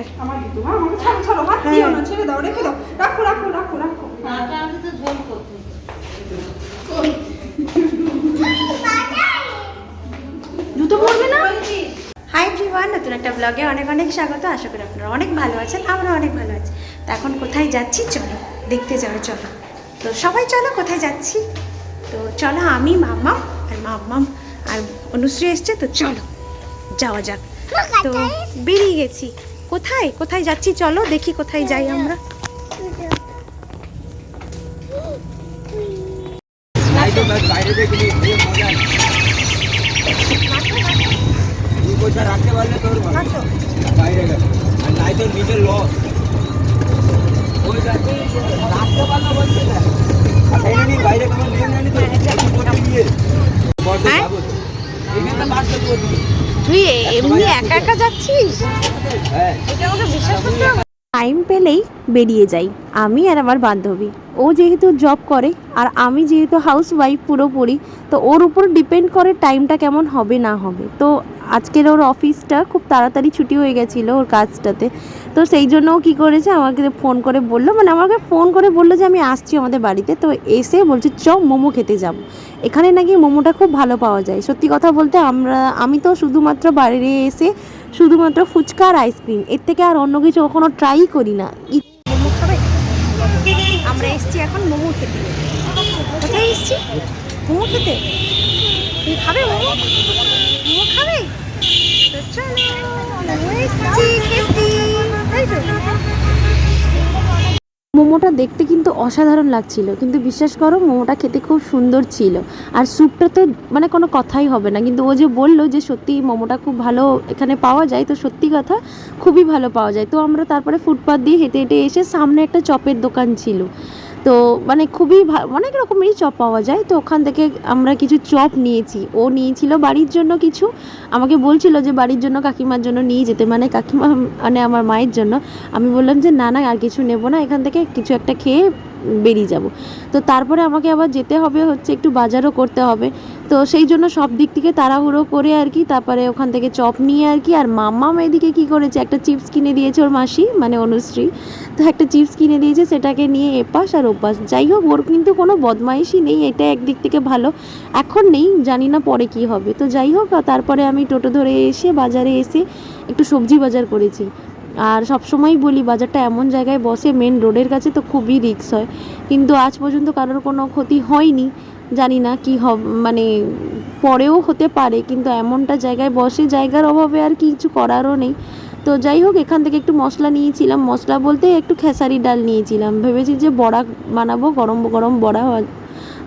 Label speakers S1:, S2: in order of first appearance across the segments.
S1: হ্যাঁ
S2: আমার দিদু মা আমাকে ছাড়ো ছাড়ো হাত। দিও না ছেড়ে দাও রেখে দাও। রাখো রাখো রাখো রাখো।
S1: জুতো পরবে না? হাই এভরিওয়ান নতুন একটা ব্লগে অনেক অনেক স্বাগত। আশা করি আপনারা অনেক ভালো আছেন আমরা অনেক ভালো আছি। তো এখন কোথায় যাচ্ছি? চলো দেখতে যাবে চলো তো সবাই চলো কোথায় যাচ্ছি? তো চলো আমি মাম্মাম আর মাম্মাম আর অনুশ্রী এসছে তো চলো যাওয়া যাক। তো বেরিয়ে গেছি। কোথায়? কোথায় যাচ্ছি? চলো দেখি কোথায় যাই আমরা।
S3: রাখতে পারলে তোর। বাইরে নিজের বাইরে
S1: তুই এমনি একা একা যাচ্ছিস?
S3: হ্যাঁ।
S1: এটা আমাকে বিশ্বাস করতে হবে? টাইম পেলেই বেরিয়ে যাই, আমি আর আমার বান্ধবী। ও যেহেতু জব করে আর আমি যেহেতু হাউস ওয়াইফ পুরোপুরি, তো ওর উপর ডিপেন্ড করে টাইমটা কেমন হবে না হবে। তো আজকের ওর অফিসটা খুব তাড়াতাড়ি ছুটি হয়ে গেছিল ওর কাজটাতে। তো সেই জন্য ও কী করেছে, আমাকে ফোন করে বলল মানে আমাকে ফোন করে বলল যে আমি আসছি আমাদের বাড়িতে। তো এসে বলছে চ মোমো খেতে যাব। এখানে নাকি মোমোটা খুব ভালো পাওয়া যায়। সত্যি কথা বলতে আমরা, আমি তো শুধুমাত্র বাইরে এসে শুধুমাত্র ফুচকা আর আইসক্রিম এর থেকে আর অন্য কিছু কখনো ট্রাই করি না। আমরা এসছি এখন মোমো খেতে। কোথায় এসছি? মোমো খেতে? খাবে মোমো মোমো খাবে তো চলো মোমো এসছি খেতে তাই তো মোমোটা দেখতে কিন্তু অসাধারণ লাগছিল। কিন্তু বিশ্বাস করো, মোমোটা খেতে খুব সুন্দর ছিল। আর স্যুপটা তো মানে কোনো কথাই হবে না। কিন্তু ও যে বলল যে সত্যি মোমোটা খুব ভালো এখানে পাওয়া যায়, তো সত্যি কথা খুবই ভালো পাওয়া যায়। তো আমরা তারপরে ফুটপাথ দিয়ে হেঁটে হেঁটে এসে সামনে একটা চপের দোকান ছিল। তো মানে খুবই অনেক রকমেরই চপ পাওয়া যায়। তো ওখান থেকে আমরা কিছু চপ নিয়েছি। ও নিয়েছিল বাড়ির জন্য কিছু। আমাকে বলছিল যে বাড়ির জন্য কাকিমার জন্য নিয়ে যেতে। মানে কাকিমা মানে আমার মায়ের জন্য। আমি বললাম যে, না না, আর কিছু নেব না। এখান থেকে কিছু একটা খেয়ে বেরিয়ে যাব। তো তারপরে আমাকে আবার যেতে হবে হচ্ছে একটু বাজারও করতে হবে। তো সেই জন্য সব দিক থেকে তাড়াহুড়ো করে আর কি, তারপরে ওখান থেকে চপ নিয়ে আর কি, আর মাম্মাম এদিকে কি করেছে, একটা চিপস কিনে দিয়েছে ওর মাসি মানে অনুশ্রী। তো একটা চিপস কিনে দিয়েছে, সেটাকে নিয়ে এপাশ আর ওপাশ। যাই হোক, ওর কিন্তু কোনো বদমাইশই নেই, এটা একদিক থেকে ভালো। এখন নেই, জানি না পরে কি হবে। তো যাই হোক, তারপরে আমি টোটো ধরে এসে বাজারে এসে একটু সবজি বাজার করেছি। আর সবসময়ই বলি, বাজারটা এমন জায়গায় বসে মেন রোডের কাছে তো খুবই রিক্স হয়। কিন্তু আজ পর্যন্ত কারোর কোনো ক্ষতি হয়নি। জানি না কি হব মানে পরেও হতে পারে, কিন্তু এমনটা জায়গায় বসে জায়গার অভাবে আর কিছু করারও নেই। তো যাই হোক, এখান থেকে একটু মশলা নিয়েছিলাম। মশলা বলতে একটু খেসারি ডাল নিয়েছিলাম। ভেবেছি যে বড়া বানাবো, গরম গরম বড়া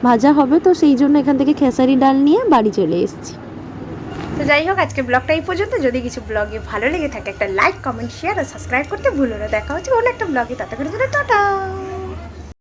S1: ভাজা হবে। তো সেই জন্য এখান থেকে খেসারি ডাল নিয়ে বাড়ি চলে এসেছি। তো যাই হোক আজকে ব্লগটা এই পর্যন্ত। যদি কিছু ব্লগে ভালো লেগে থাকে, একটা লাইক কমেন্ট শেয়ার আর সাবস্ক্রাইব করতে ভুলো না। দেখা হচ্ছে অন্য একটা ব্লগে। তাতে করে টাটা।